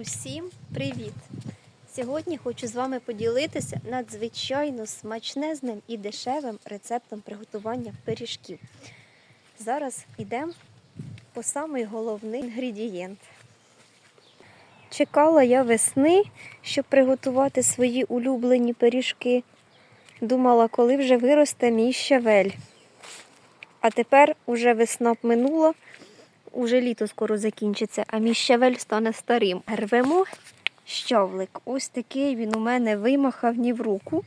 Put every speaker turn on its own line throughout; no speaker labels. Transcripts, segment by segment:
Усім привіт! Сьогодні хочу з вами поділитися надзвичайно смачнезним і дешевим рецептом приготування пиріжків. Зараз йдемо по самий головний інгредієнт. Чекала я весни, щоб приготувати свої улюблені пиріжки. Думала, коли вже виросте мій щавель. А тепер уже весна б минула, уже літо скоро закінчиться, а мій щавель стане старим. Рвемо щавлик. Ось такий він у мене вимахав ні в руку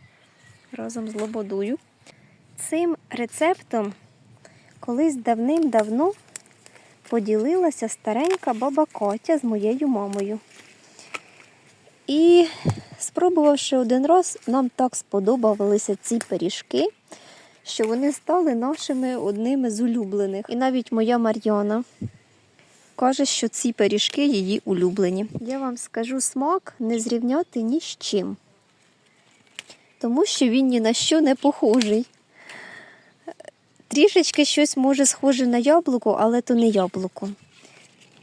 разом з лободою. Цим рецептом колись давним-давно поділилася старенька баба Катя з моєю мамою. І спробувавши один раз, нам так сподобалися ці пиріжки, що вони стали нашими одними з улюблених. І навіть моя Мар'яна каже, що ці пиріжки її улюблені. Я вам скажу смак не зрівняти ні з чим, тому що він ні на що не похожий. Трішечки щось може схоже на яблуко, але то не яблуко.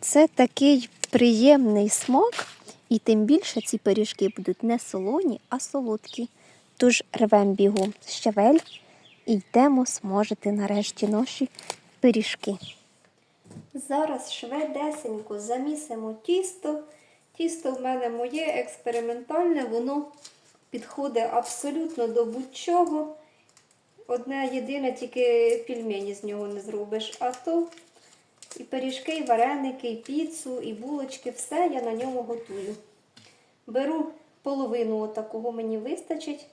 Це такий приємний смак, і тим більше ці пиріжки будуть не солоні, а солодкі. Тож рвем бігом щавель і йдемо смажити нарешті наші пиріжки. Зараз швидесенько замісимо тісто. Тісто в мене моє експериментальне, воно підходить абсолютно до будь-чого. Одне єдине, тільки пельмені з нього не зробиш. А то і пиріжки, і вареники, і піцу, і булочки, все я на ньому готую. Беру половину такого мені вистачить.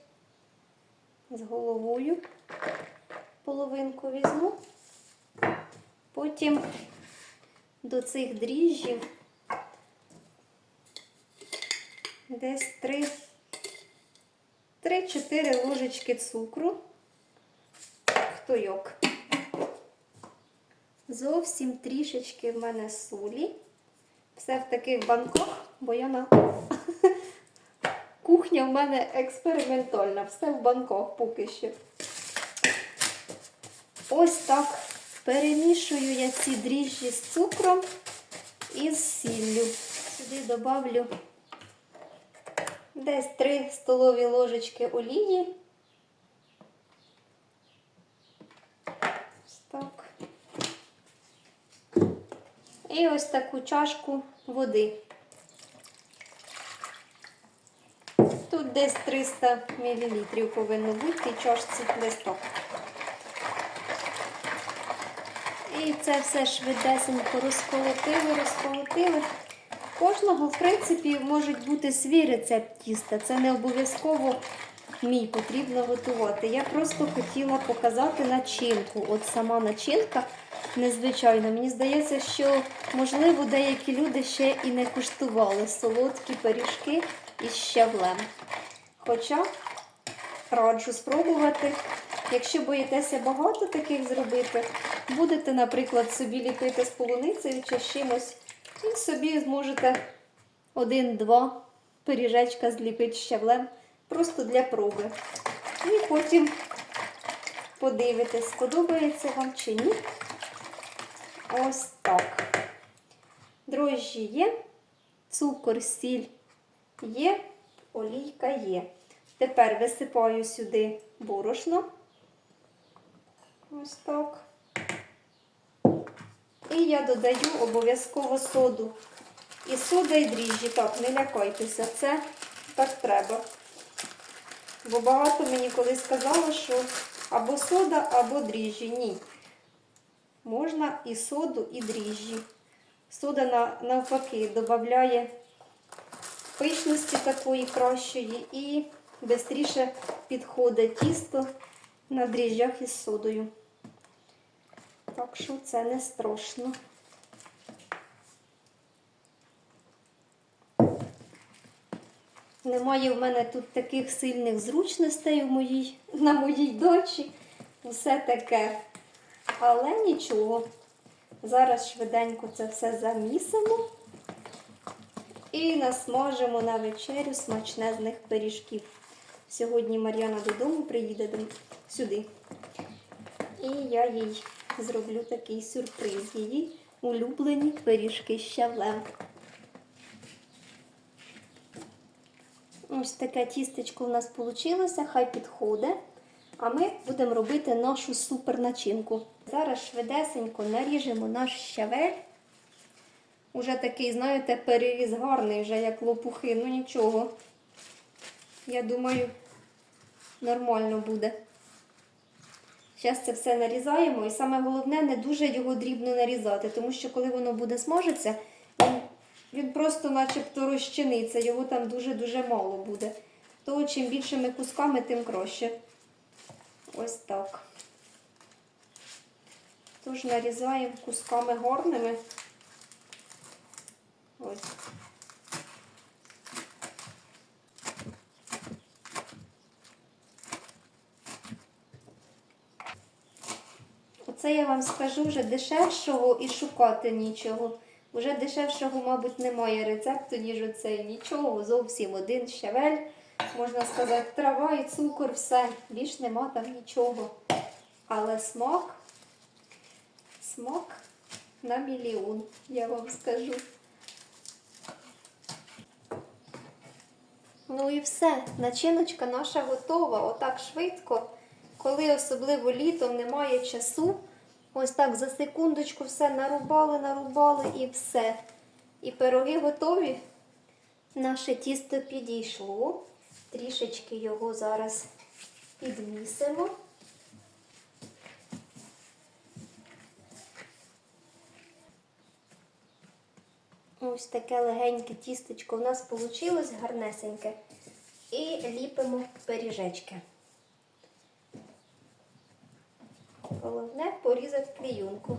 З головою половинку візьму. Потім до цих дріжджів десь 3-4 ложечки цукру. Хто як. Зовсім трішечки в мене солі. Все в таких банках, бо я на кухня в мене експериментальна, все в банках поки що. Ось так перемішую я ці дріжджі з цукром і з сіллю. Сюди добавлю десь 3 столові ложечки олії. Ось так. І ось таку чашку води. Тут десь 300 мл повинно бути, і чашці десь так. І це все швидесенько розколотили, розколотили. Кожного, в принципі, може бути свій рецепт тіста. Це не обов'язково мій потрібно готувати. Я просто хотіла показати начинку. От сама начинка незвичайна. Мені здається, що, можливо, деякі люди ще і не куштували солодкі пиріжки із щавлем. Хоча раджу спробувати. Якщо боїтеся багато таких зробити, будете, наприклад, собі ліпити з полуницею чи чимось, і собі зможете один-два пиріжечка зліпити щавлем просто для проби. І потім подивитесь, сподобається вам чи ні. Ось так. Дрожжі є, цукор, сіль є, олійка є. Тепер висипаю сюди борошно. Ось так. І я додаю обов'язково соду. І сода, і дріжджі. Так, не лякайтеся, це так треба. Бо багато мені колись сказали, що або сода, або дріжджі. Ні. Можна і соду, і дріжджі. Сода навпаки додає пишності такої кращої і швидше підходить тісто на дріжджах із содою. Так що це не страшно. Немає в мене тут таких сильних зручностей у моїй, на моїй дочі. Все таке. Але нічого. Зараз швиденько це все замісимо і насмажимо на вечерю смачнезних пиріжків. Сьогодні Мар'яна додому приїде сюди. І я їй зроблю такий сюрприз. Її улюблені пиріжки з щавлем. Ось таке тістечко у нас вийшло, хай підходить. А ми будемо робити нашу супер начинку. Зараз швидесенько наріжемо наш щавель. Уже такий, знаєте, переріз гарний, вже як лопухи. Ну нічого. Я думаю, нормально буде. Зараз це все нарізаємо. І саме головне, не дуже його дрібно нарізати, тому що коли воно буде смажитися, він, він просто начебто розчиниться, його там дуже-дуже мало буде. То чим більшими кусками, тим краще. Ось так. Тож нарізаємо кусками горними. Ось. Оце я вам скажу вже дешевшого і шукати нічого. Уже дешевшого, мабуть, немає рецепту, ніж оцей. Нічого, зовсім один щавель. Можна сказати, трава і цукор, все. Більш нема там нічого. Але смак, смак на мільйон, я вам скажу. Ну і все, начиночка наша готова. Отак швидко. Коли особливо літом немає часу, ось так за секундочку все нарубали, нарубали і все. І пироги готові. Наше тісто підійшло. Трішечки його зараз підмісимо. Ось таке легеньке тістечко у нас вийшло гарнесеньке. І ліпимо пиріжечки. Головне порізати клеюнку.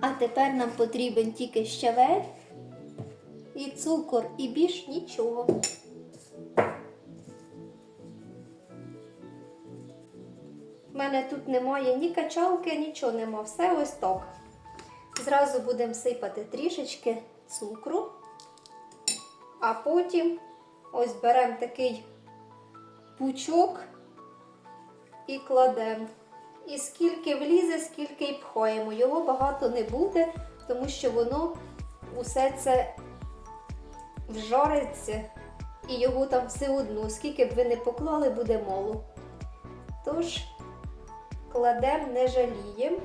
А тепер нам потрібен тільки щавель і цукор, і більш нічого. У мене тут немає ні качалки, нічого нема. Все ось так. Зразу будемо сипати трішечки цукру, а потім ось беремо такий пучок і кладемо. І скільки влізе, скільки й пхаємо. Його багато не буде, тому що воно усе це вжариться, і його там все одно, скільки б ви не поклали, буде мало. Тож, кладемо, не жаліємо.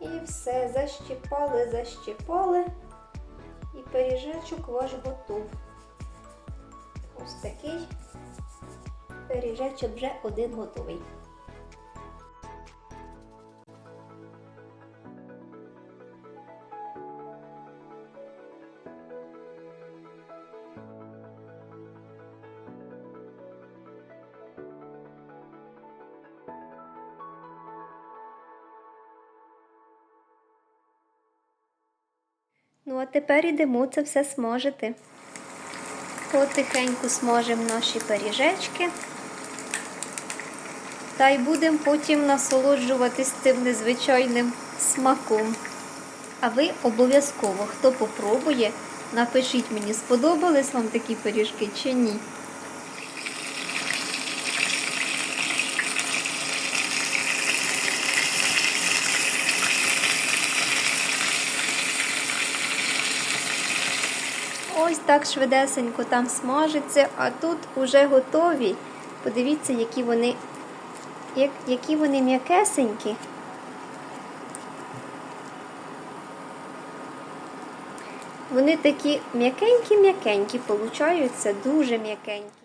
І все, защіпали, защіпали. І пиріжечок ваш готов. Ось такий пиріжечок вже один готовий. Ну, а тепер ідемо це все смажити. Потихеньку смажимо наші пиріжечки. Та й будемо потім насолоджуватись цим незвичайним смаком. А ви обов'язково, хто попробує, напишіть мені, сподобались вам такі пиріжки чи ні. Ось так швидесенько там смажиться, а тут уже готові. Подивіться, які вони як, які вони м'якесенькі. Вони такі м'якенькі-м'якенькі, получаються дуже м'якенькі.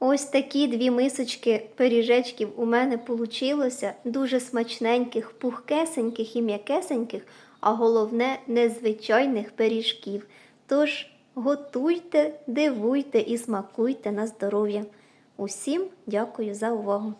Ось такі дві мисочки пиріжечків у мене получилося, дуже смачненьких, пухкесеньких і м'якесеньких, а головне незвичайних пиріжків. Тож готуйте, дивуйте і смакуйте на здоров'я. Усім дякую за увагу!